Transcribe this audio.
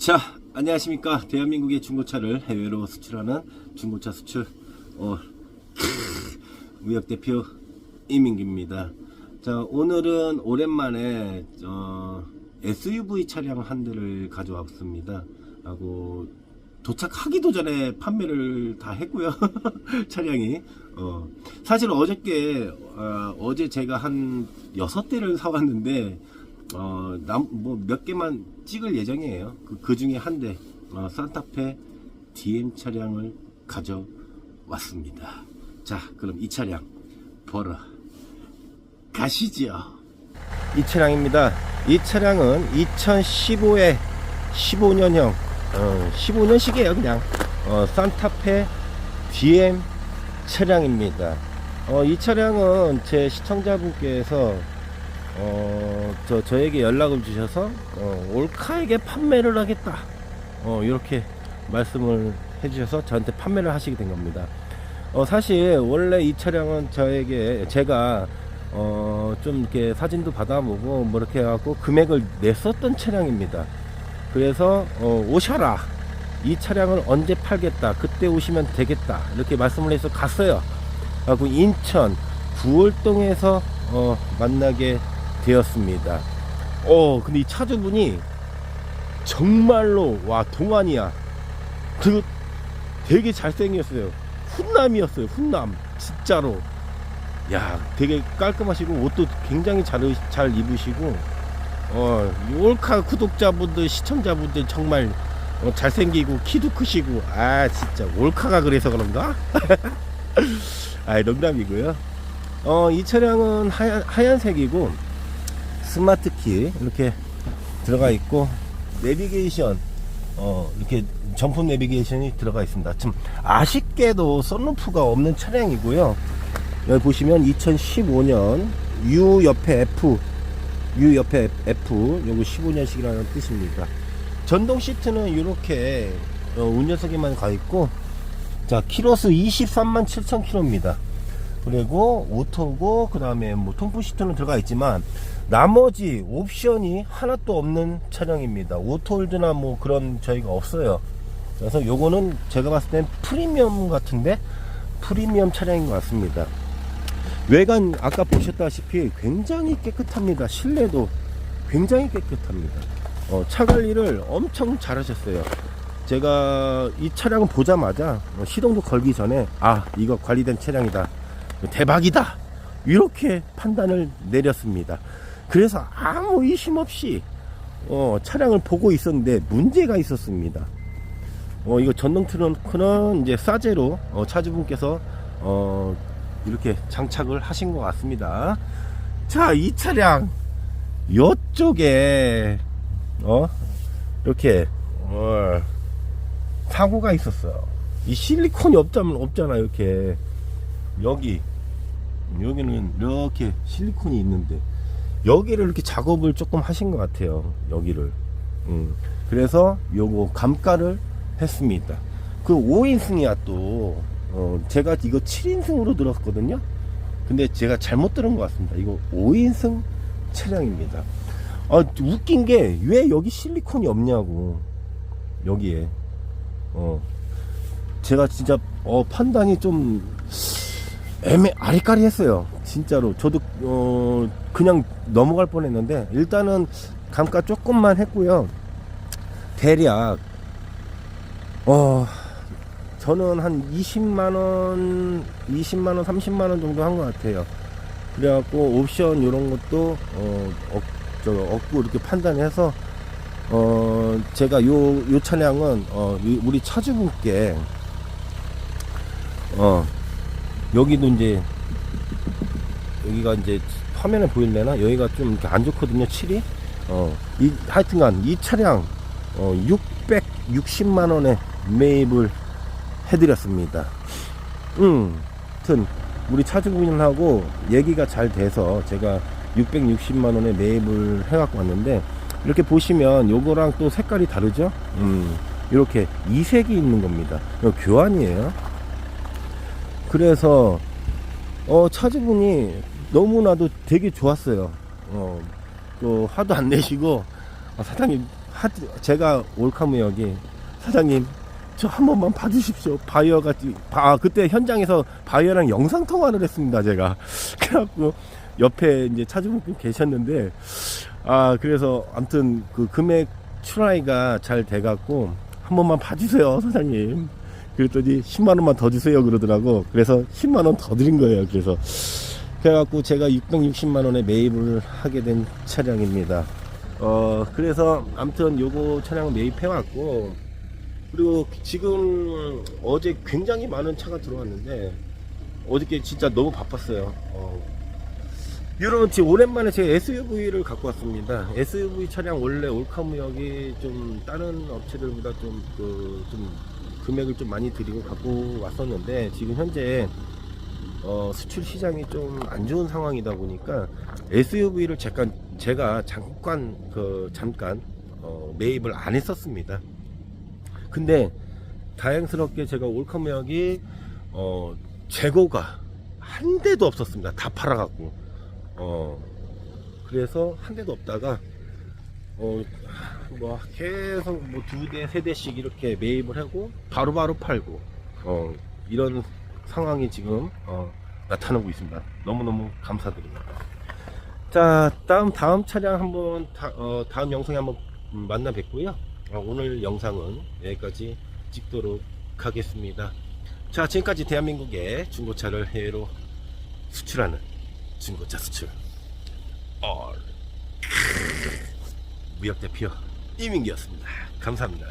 자, 안녕하십니까. 대한민국의 중고차를 해외로 수출하는 중고차 수출, 어, 무역 대표 이민기입니다. 자, 오늘은 오랜만에, 어, SUV 차량 한 대를 가져왔습니다. 하고, 도착하기도 전에 판매를 다 했고요. 차량이. 어, 사실 어저께, 어, 어제 제가 한 여섯 대를 사왔는데, 어, 남, 뭐, 몇 개만 찍을 예정이에요. 그, 그 중에 한 대, 어, 산타페 DM 차량을 가져왔습니다. 자, 그럼 이 차량, 보러 가시죠. 이 차량입니다. 이 차량은 2015에 15년형, 어, 15년식이에요, 그냥. 어, 산타페 DM 차량입니다. 어, 이 차량은 제 시청자분께서 어, 저, 저에게 연락을 주셔서, 어, 올카에게 판매를 하겠다. 어, 이렇게 말씀을 해주셔서 저한테 판매를 하시게 된 겁니다. 어, 사실, 원래 이 차량은 저에게, 제가, 어, 좀 이렇게 사진도 받아보고, 뭐 이렇게 해갖고 금액을 냈었던 차량입니다. 그래서, 어, 오셔라. 이 차량을 언제 팔겠다. 그때 오시면 되겠다. 이렇게 말씀을 해서 갔어요. 하고 인천 구월동에서 어, 만나게 되었습니다. 어, 근데 이 차주분이 정말로 와 동안이야. 그 되게 잘생겼어요. 훈남이었어요. 훈남 진짜로. 야, 되게 깔끔하시고 옷도 굉장히 잘, 잘 입으시고 어, 이 올카 구독자분들 시청자분들 정말 어, 잘생기고 키도 크시고 아 진짜 올카가 그래서 그런가? 아 농담이고요. 어, 이 차량은 하얀, 하얀색이고 스마트 키 이렇게 들어가 있고 내비게이션 어, 이렇게 전품 내비게이션이 들어가 있습니다. 좀 아쉽게도 썬루프가 없는 차량이고요. 여기 보시면 2015년 U 옆에 F U 옆에 F 요거 15년식이라는 뜻입니다. 전동 시트는 이렇게 어, 운전석에만 가 있고 자 키로수 23만 7천 킬로입니다. 그리고 오토고 그 다음에 뭐 통풍 시트는 들어가 있지만 나머지 옵션이 하나도 없는 차량입니다. 오토홀드나 뭐 그런 저희가 없어요. 그래서 요거는 제가 봤을 땐 프리미엄 같은데 프리미엄 차량인 것 같습니다. 외관 아까 보셨다시피 굉장히 깨끗합니다. 실내도 굉장히 깨끗합니다. 어, 차 관리를 엄청 잘 하셨어요. 제가 이 차량을 보자마자 어, 시동도 걸기 전에 아 이거 관리된 차량이다 대박이다 이렇게 판단을 내렸습니다. 그래서 아무 의심 없이 어, 차량을 보고 있었는데 문제가 있었습니다. 어, 이거 전동 트렁크는 이제 싸제로 어, 차주분께서 어, 이렇게 장착을 하신 것 같습니다. 자, 이 차량 요쪽에 어 이렇게 어, 사고가 있었어요. 이 실리콘이 없자면 없잖아 이렇게 여기 여기는 이렇게 실리콘이 있는데 여기를 이렇게 작업을 조금 하신 것 같아요. 여기를. 음. 그래서 요거 감가를 했습니다. 그 5인승이야 또 어, 제가 이거 7인승으로 들었거든요. 근데 제가 잘못 들은 것 같습니다. 이거 5인승 차량입니다. 아, 웃긴 게 왜 여기 실리콘이 없냐고 여기에 어 제가 진짜 어 판단이 좀 애매 아리까리했어요. 진짜로. 저도 어 그냥 넘어갈 뻔했는데 일단은 감가 조금만 했고요. 대략 어 저는 한 20만원 20만원 30만원 정도 한 것 같아요. 그래갖고 옵션 이런 것도 어, 어, 저 얻고 이렇게 판단해서 어 제가 요 요 차량은 어 이- 우리 차주분께 어 여기도 이제 여기가 이제 화면에 보일래나 여기가 좀 안 좋거든요 칠이. 어 이 하여튼간 이 차량 어 660만 원에 매입을 해드렸습니다. 음 하여튼 우리 차주분하고 얘기가 잘 돼서 제가 660만 원에 매입을 해갖고 왔는데 이렇게 보시면 요거랑 또 색깔이 다르죠? 음 이렇게 이색이 있는 겁니다. 교환이에요 그래서 어 차주분이 너무나도 되게 좋았어요 어 또 화도 안 내시고 아, 사장님 하드, 제가 올카무역이 사장님 저 한 번만 봐주십시오. 바이어가 띠- 아 그때 현장에서 바이어랑 영상 통화를 했습니다. 제가 그래갖고 옆에 이제 차주분께 계셨는데 아 그래서 아무튼 그 금액 출하이가 잘 돼갖고 한 번만 봐주세요, 사장님. 그랬더니 10만 원만 더 주세요 그러더라고. 그래서 10만 원 더 드린 거예요. 그래서 그래갖고 제가 660만 원에 매입을 하게 된 차량입니다. 어 그래서 아무튼 요거 차량을 매입해 왔고 그리고 지금 어제 굉장히 많은 차가 들어왔는데 어저께 진짜 너무 바빴어요. 어. 지금 오랜만에 제가 SUV를 갖고 왔습니다. SUV 차량 원래 올카무역이 좀 다른 업체들보다 좀그좀 금액을 좀 많이 드리고 갖고 왔었는데 지금 현재 어, 수출 시장이 좀 안 좋은 상황이다 보니까 SUV를 잠깐 제가 잠깐 그 잠깐 어, 매입을 안 했었습니다. 근데 다행스럽게 제가 올카무역이 어, 재고가 한 대도 없었습니다. 다 팔아갖고 어 그래서 한 대도 없다가 어 뭐 계속 뭐 두 대 세 대씩 이렇게 매입을 하고 바로바로 팔고 어 이런 상황이 지금 어 나타나고 있습니다. 너무너무 감사드립니다. 자 다음 다음 차량 한번 다, 어, 다음 영상에 한번 음, 만나 뵙고요. 어, 오늘 영상은 여기까지 찍도록 하겠습니다. 자 지금까지 대한민국의 중고차를 해외로 수출하는 중고차 수출 얼 무역 대표 이민기였습니다. 감사합니다.